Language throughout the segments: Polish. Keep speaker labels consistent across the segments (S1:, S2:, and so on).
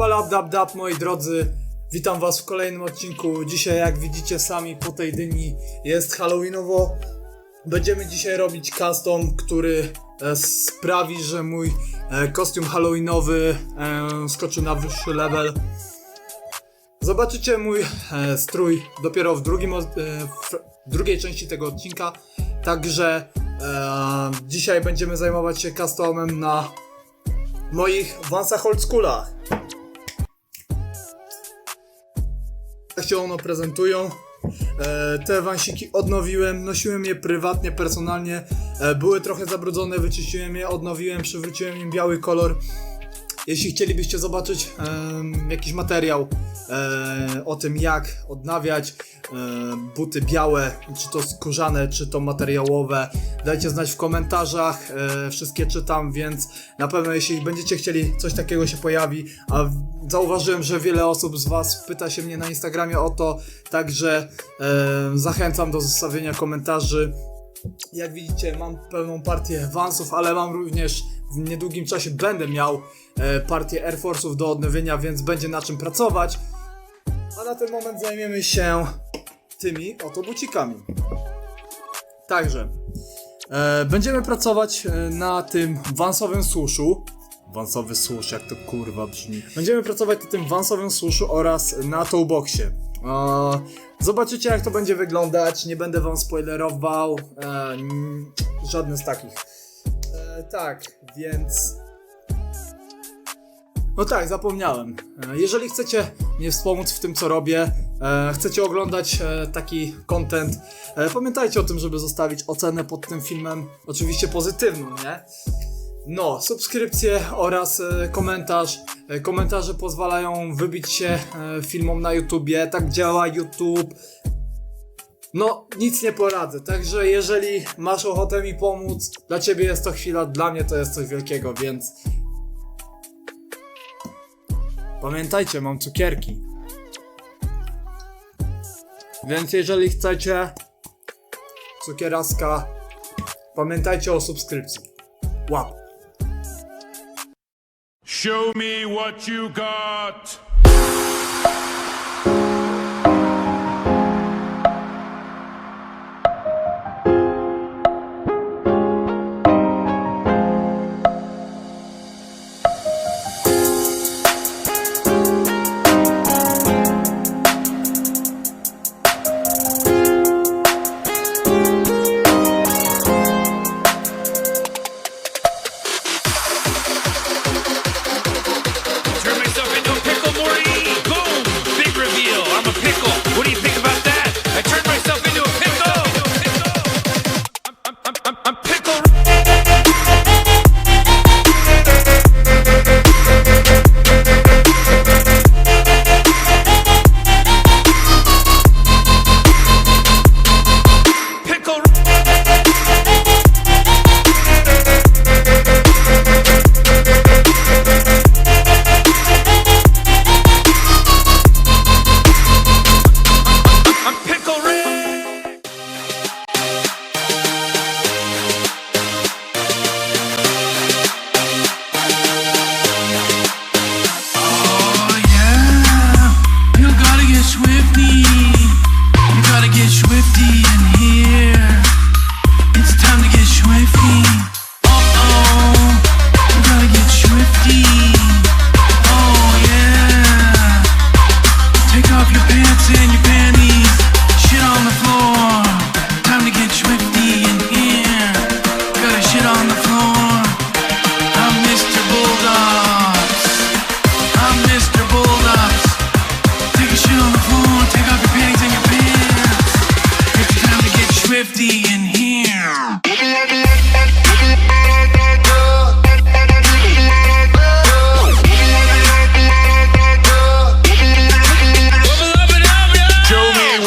S1: Wabalab dab dab moi drodzy, witam was w kolejnym odcinku. Dzisiaj jak widzicie sami po tej dyni jest halloweenowo. Będziemy dzisiaj robić custom, który e, sprawi, że mój e, kostium halloweenowy e, skoczy na wyższy level. Zobaczycie mój strój dopiero w, drugim, w drugiej części tego odcinka. Także dzisiaj będziemy zajmować się customem na moich Vansach Old Tak się one prezentują. E, te wansiki odnowiłem, nosiłem je prywatnie, personalnie. E, były trochę zabrudzone, wyczyściłem je, odnowiłem, przywróciłem im biały kolor. Jeśli chcielibyście zobaczyć em, jakiś materiał e, o tym, jak odnawiać e, buty białe, czy to skórzane, czy to materiałowe, dajcie znać w komentarzach. E, wszystkie czytam, więc na pewno jeśli będziecie chcieli, coś takiego się pojawi. A zauważyłem, że wiele osób z Was pyta się mnie na Instagramie o to, także e, zachęcam do zostawienia komentarzy. Jak widzicie, mam pełną partię Vansów, ale mam również w niedługim czasie będę miał e, partię Air Force'ów do odnowienia, więc będzie na czym pracować. A na ten moment zajmiemy się tymi oto bucikami. Także e, będziemy pracować e, na tym wansowym suszu. Wansowy susz, jak to kurwa brzmi. Będziemy pracować na tym wansowym suszu oraz na toolboxie. Zobaczycie jak to będzie wyglądać, nie będę wam spoilerował, e, żadne z takich. E, tak, więc... No tak, zapomniałem. E, Jeżeli chcecie mnie wspomóc w tym, co robię, chcecie oglądać taki content, pamiętajcie o tym, żeby zostawić ocenę pod tym filmem, oczywiście pozytywną, nie? No, subskrypcje oraz e, komentarz. E, komentarze pozwalają wybić się e, filmom na YouTubie, tak działa YouTube. No, nic nie poradzę, także jeżeli masz ochotę mi pomóc, dla ciebie jest to chwila, dla mnie to jest coś wielkiego, więc Pamiętajcie, mam cukierki. Więc jeżeli chcecie cukieraska, pamiętajcie o subskrypcji. Łap.
S2: Show me what you got.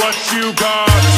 S2: what you got.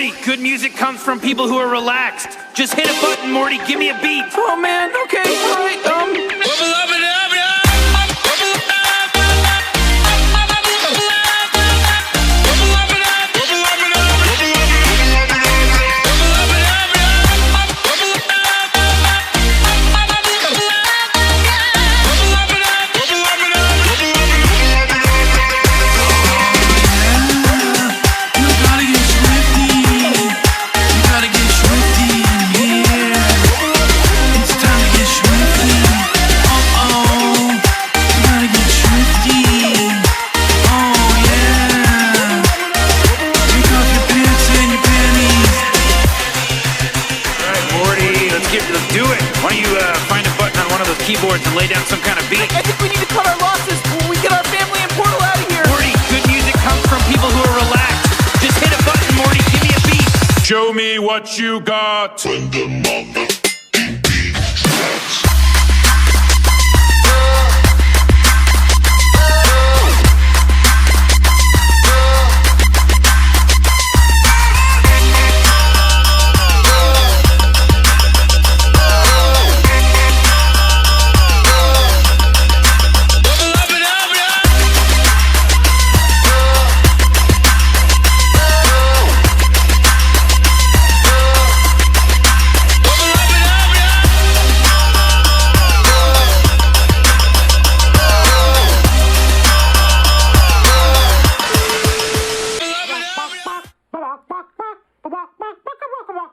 S2: Morty,
S3: good music comes from people who are relaxed. Just hit a button, Morty. Give me a beat.
S4: Oh man, okay, alright, um.
S5: You
S3: button on one of those keyboards and lay down some kind of beat?
S4: I think we need to cut our losses when we get our family and Portal out of here.
S3: Morty, good music comes from people who are relaxed. Just hit a button, Morty. Give me a beat.
S2: Show me what you got.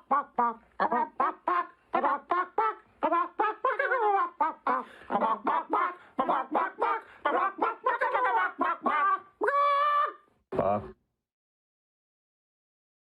S4: Пак-пак.